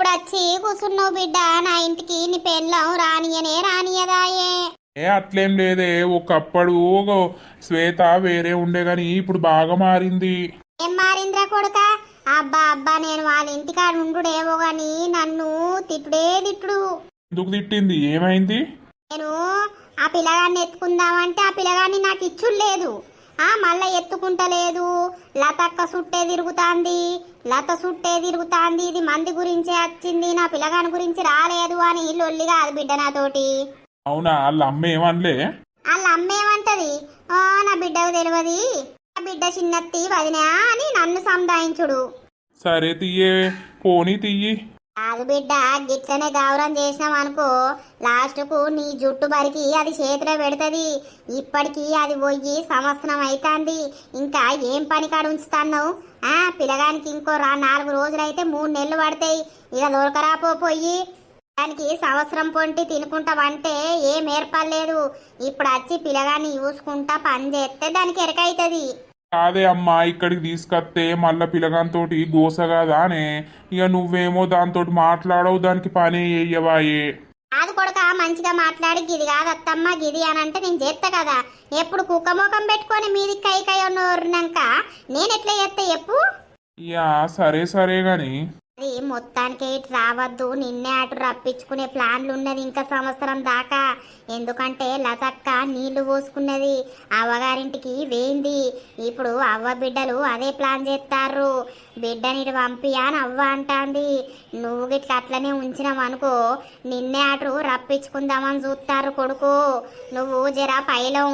ఇప్పుడు వచ్చి కూర్చున్నావు బిడ్డ నా ఇంటికి నీ పెళ్ళం రానియనే రానియదాయే. ఏ అట్లేం లేదే ఒకప్పుడు ఒక శ్వేత వేరే ఉండే గాని ఇప్పుడు బాగా మారింది. ఏం మారింద్రా కొడుక? అబ్బా అబ్బా నేను వాళ్ళ ఇంటికాడ ఉండుడేమో గాని నన్ను తిట్టుడే తిట్టుడు. ఎందుకు తిట్టింది? ఏమైంది? నేను ఆ పిల్లగాన్ని ఎత్తుకుందామంటే ఆ పిల్లగాన్ని నాకు ఇచ్చుడు లేదు. ఆ మళ్ళా ఎత్తుకుంటలేదు. లతక్క సుట్టే తిరుగుతాంది. లత సుట్టే తిరుగుతాంది. ఇది మంది గురించే వచ్చింది. నా పిల్లగాని గురించి రాలేదు అని లొల్లిగా అది బిడ్డ నాతోటి. అవునా? వాళ్ళ అమ్మ ఏమనలే? వాళ్ళ అమ్మేమంటది ఆ నా బిడ్డకు తెలియదు. నా బిడ్డ చిన్నత్తి వదినా అని నన్ను సంధాయించుడు. సరే తీయే. పోనీ తీయి. కాదు బిడ్డ గిట్లనే గౌరవం చేసినాం అనుకో లాస్ట్కు నీ జుట్టు బరికి అది చేతిలో పెడుతుంది. ఇప్పటికీ అది పోయి సంవత్సరం అవుతుంది ఇంకా ఏం పని కాడ ఉంచుతున్నావు? ఆ పిల్లగానికి ఇంకో రా నాలుగు రోజులైతే మూడు నెలలు పడతాయి. ఇక లోకరాపో పోయి. దానికి సంవత్సరం పొంటి తినుకుంటావంటే ఏం ఏర్పడలేదు ఇప్పుడు వచ్చి పిల్లగాన్ని చూసుకుంటా పని చేస్తే దానికి ఎరకైతుంది కాదే అమ్మా ఇక్కడికి తీసుకొస్తే మళ్ళా పిల్లగాంతోటి గోస కాదానే ఇక నువ్వేమో దాంతో మాట్లాడవు దానికి పని చెయ్యవాయే. అది కొడుక మంచిగా మాట్లాడి గిది కాదు అత్తమ్మ గిది అని అంటే నేను చేస్తా కదా. ఎప్పుడు కుక్క ముఖం పెట్టుకొని మీది కై కై ఉన్నోరినాక నేను ఎట్లా చేస్తా చెప్పు? ఇక సరే సరే గాని. అది మొత్తానికి ఇటు రావద్దు. నిన్నే అటు రప్పించుకునే ప్లాన్లు ఉన్నది ఇంకా సంవత్సరం దాకా. ఎందుకంటే లతక్క నీళ్ళు పోసుకున్నది. అవ్వగారింటికి వేయింది. ఇప్పుడు అవ్వ బిడ్డలు అదే ప్లాన్ చేస్తారు. బిడ్డని ఇటు పంపి అని అవ్వ అంటాంది. నువ్వు గిట్ల అట్లనే ఉంచినావు అనుకో నిన్నే అటు రప్పించుకుందామని చూస్తారు కొడుకు. నువ్వు జరా పైలం.